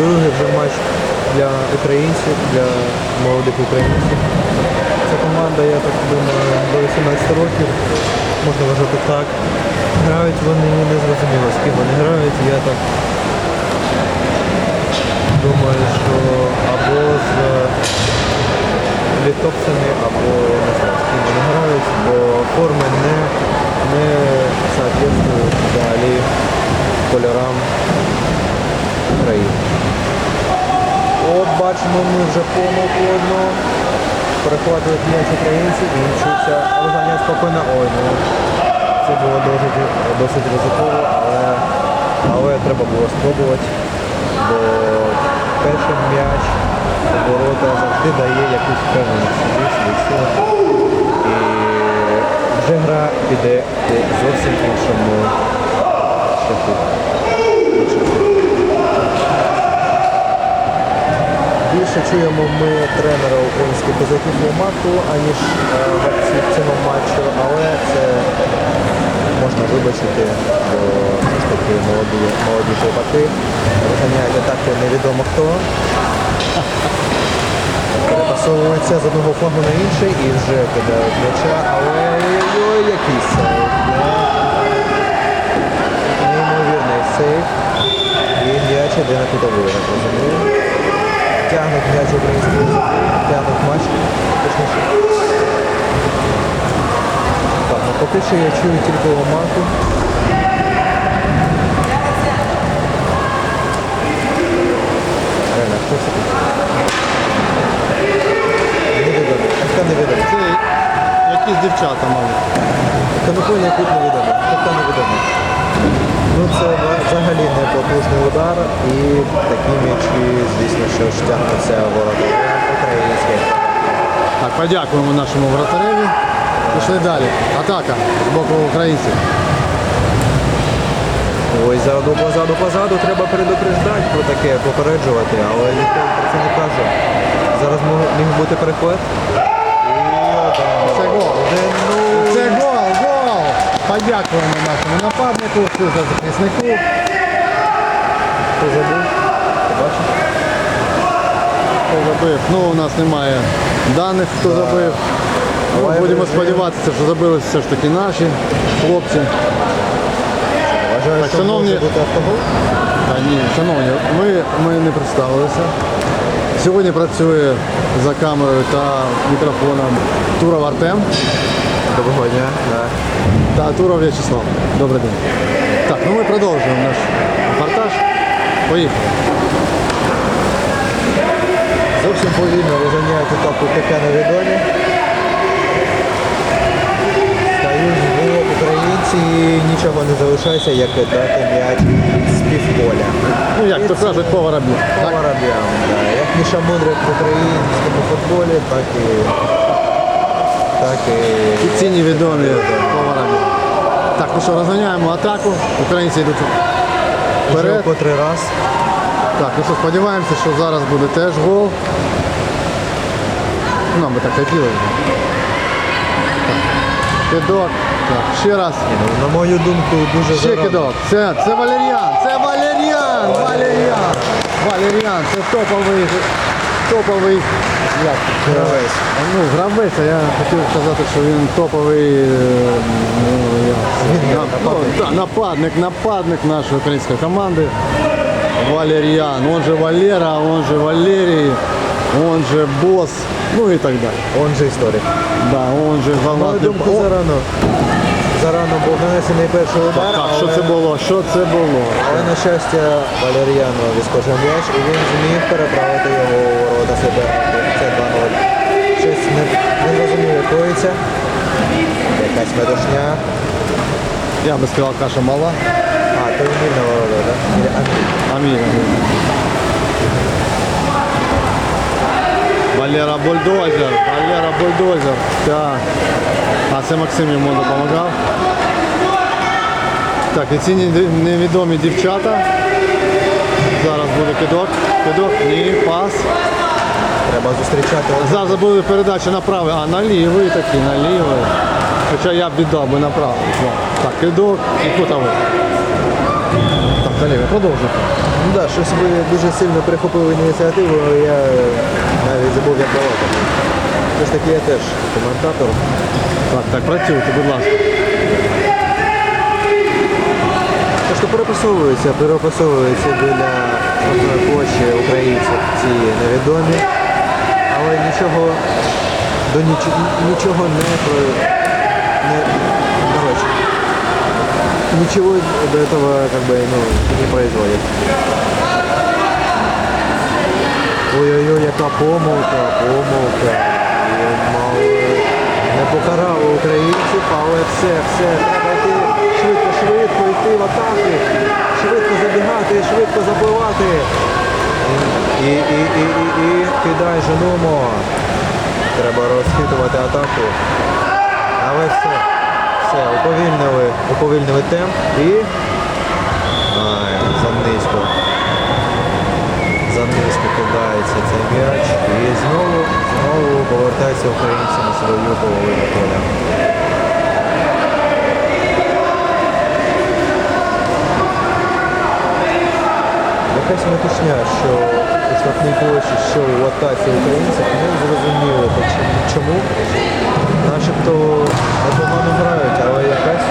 другий вже матч для українців, для молодих українців. Ця команда, я так думаю, до 18 років, можна вважати так. Грають вони не зрозуміло, з ким вони грають. Я так думаю, що або з літовцями, або не знаю, з ким вони грають, бо форми не, не Бачимо, ми вже помилку одну. Перехватують м'яч українці і вчуться розганяють спокійно. Ой, ну це було досить, досить ризиково, але, але треба було спробувати, бо перший м'яч оборота завжди дає якусь впевненість. І вже гра піде зовсім іншому шляху. Більше чуємо ми тренера української позитив Ломаку, аніж е, гравців цього матчу, але це можна вибачити, бо таки молоді, молоді хлопаки розганяють атаки невідомо хто. Перепасовуються з одного флангу на інший і вже кидають м'яча, але ой-ой, який сейв. Не- Неймовірний сейв. І м'яч іде на розумію. Тягнуть м'яч української землі, матч. Точніше. Так, ну поки що я чую тільки ломаку. Реально, хто це таке? Невідомо. Хто невідомо? Це якісь дівчата, мабуть. Каноконя тут невідомо. Хто невідомо. Ну це ва- взагалі не потужний удар і такі м'ячі, звісно, що ж тягнуться воротарем українських. Так, подякуємо нашому вратареві. Пішли далі. Атака з боку українців. Ой, ззаду, позаду, позаду, треба предупреждати про таке, попереджувати, але ніхто про це не каже. Зараз міг бути переход. Це гол. Це гол, гол! Подякуємо нашому нападнику, за захиснику. Хто забув? Ти? Хто забив? Ну, у нас немає даних, хто забив. Ну, будемо сподіватися, що забили все ж таки наші хлопці. Вважаю, Так, що шановні- може бути автогол. Та ні, шановні, ми, ми не представилися. Сьогодні працює за камерою та мікрофоном Туров Артем Доброго дня. Да. та Туров В'ячеслав. Добрий день. Так, ну ми продовжуємо наш. Поїхали. Зовсім повільно розганяють атаку КК невідомі. Стають в українці і нічого не залишається, як дати м'яч з півполя. Ну як то кажуть, по Так? воробям, да. Як Міша Мудрик в українському футболі, так і так і І ці невідомі по. Так, ну що, розганяємо атаку. Українці йдуть вперед. котрий раз. Так, ну що, сподіваємося, що зараз буде теж гол. Ну, Нам би так хотілося. Так. Кидок. Так, ще раз. Ну, на мою думку, дуже Ще зарано. кидок. Це, це Валеріан. Це Валеріан. Валеріан. Валеріан. Це топовий. Топовий. Як? Гравець. Ну, гравець, а я хотів сказати, що він топовий е, ну, як нападник. ну, нападник, нападник нашої української команди. Валеріан, он же Валера, он же Валерій, он же босс, ну і так далі. Он же історик. Да, он же На думку, зарано. Зарано був нанесений перший удар, так, що але- це було? Що це було? Але на щастя Валеріану відскочив м'яч і він зміг переправити його ворота суперників. Це 2-0. Щось не, не розумію, коїться. Якась метушня. Я би сказав, каша мала. А, то Еміль на ворота, так? Амір. Валера Бульдозер, Валера Бульдозер. Так. А це Максим йому допомагав. Так, і ці неві- невідомі дівчата. Зараз буде кидок. Кидок. Ні, пас. Треба зустрічати. Зараз буде передача на правий, а на лівий такий, на. Хоча я б віддав би на правий. Так, кидок і кутовий. Так, колеги, продовжуйте. Ну так, щось ви дуже сильно прихопили ініціативу, я навіть забув як балакати. Все ж таки я теж коментатор. Так, так, працюйте, будь ласка. Те, що перепасовуються, перепасовуються біля площі українців ці невідомі, але нічого до ніч, нічого не не короче, ничего до этого как бы ну, не производит. Ой-ой-ой, яка помилка, помилка. Не покарали українців, але все, все, треба йти швидко, швидко йти в атаки, швидко забігати, швидко забивати. І, і, і, і, і кидай женумо. Треба розхитувати атаку. Але все, все, уповільнили, уповільнили темп і. Ай, занизько. Занизько кидається цей м'яч. І знову, знову повертається українці на свою половину поля. Якась метушня, що у штрафній площі, що у атаці українців, не зрозуміло поч- чому. Начебто непогано грають, але якась,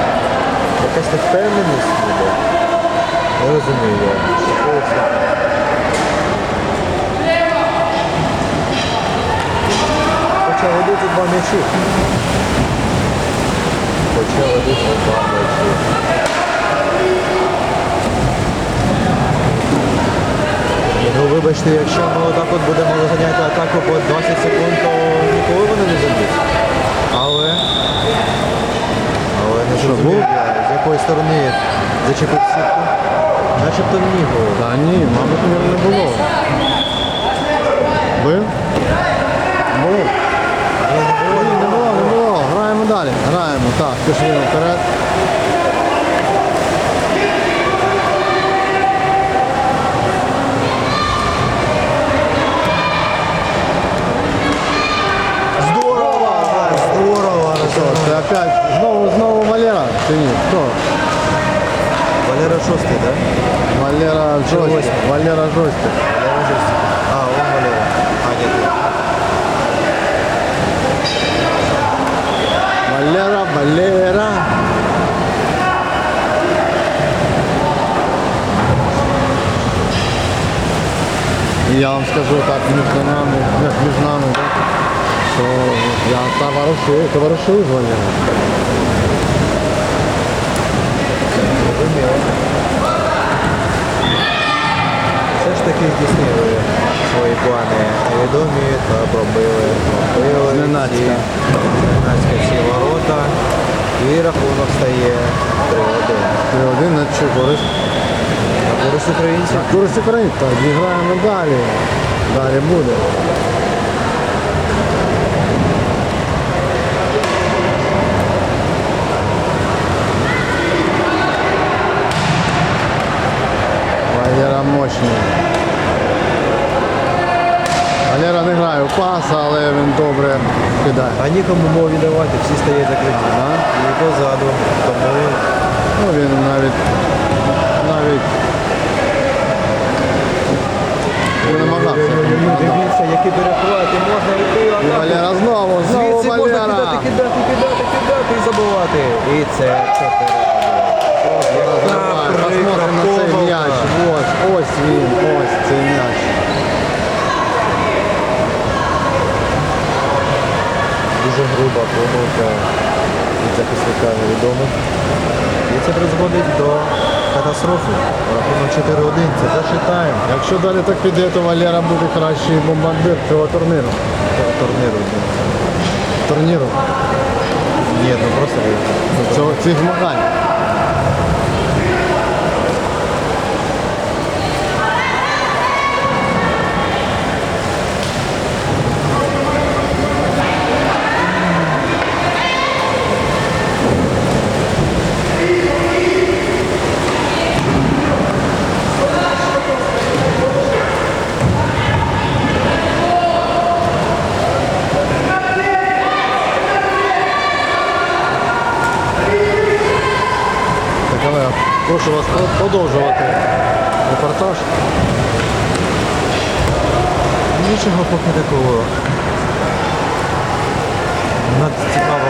якась невпевненість ніби. Що. Хоча ведуть два м'ячі. Хоча ведуть два м'ячі. Ну вибачте, якщо ми отак от будемо розганяти атаку по 20 секунд, то ніколи вони не заб'ють. Але. Але не зрозумів з якої сторони зачепив сітку. Начебто ні гол. Та ні, мабуть, не не було. Ви? Було? Ні, не було, Ні, не було, не було. Граємо далі. Граємо. Так, пішли вперед. Здорово! Здорово! Що, це опять знову знову Валера? Чи ні? Хто? Валера шостий, так? Валера Жостик. восьмий? Валера Жостик. Валера шостий. А, он Валера. А, нет, нет. Валера, Валера. І я вам скажу так, між нами, як між нами, так, що я товаришую, товаришую з Валерою. Зрозуміло. Все ж таки здійснили свої плани невідомі та пробили, пробили Зненацька. зненацька ці ворота. І рахунок стає 3-1. І один на чу користь. На користь українців. Користь Україн, так, граємо далі. Далі буде. Валера мощний. В пас, але він добре кидає. А нікому мов віддавати, всі стоять закриті. Ага. І позаду. Тому Ну він навіть навіть не намагався. дивіться, які перехвати, можна йти І. Валера знову, знову Звідси можна Валера. кидати, кидати, кидати, кидати і забивати. І це 4 Давай, посмотрим на цей м'яч. Ось, ось він, ось цей м'яч. Дуже груба помилка від захисника невідомих. І це призводить до катастрофи. Рахунок 4-1, це перший тайм Якщо далі так піде, то Валера буде кращий бомбардир цього турніру. турніру. Турніру. Ні, ну просто. Цього, цих змагань. Так, але Прошу вас продовжувати репортаж. Нічого поки такого надцікавого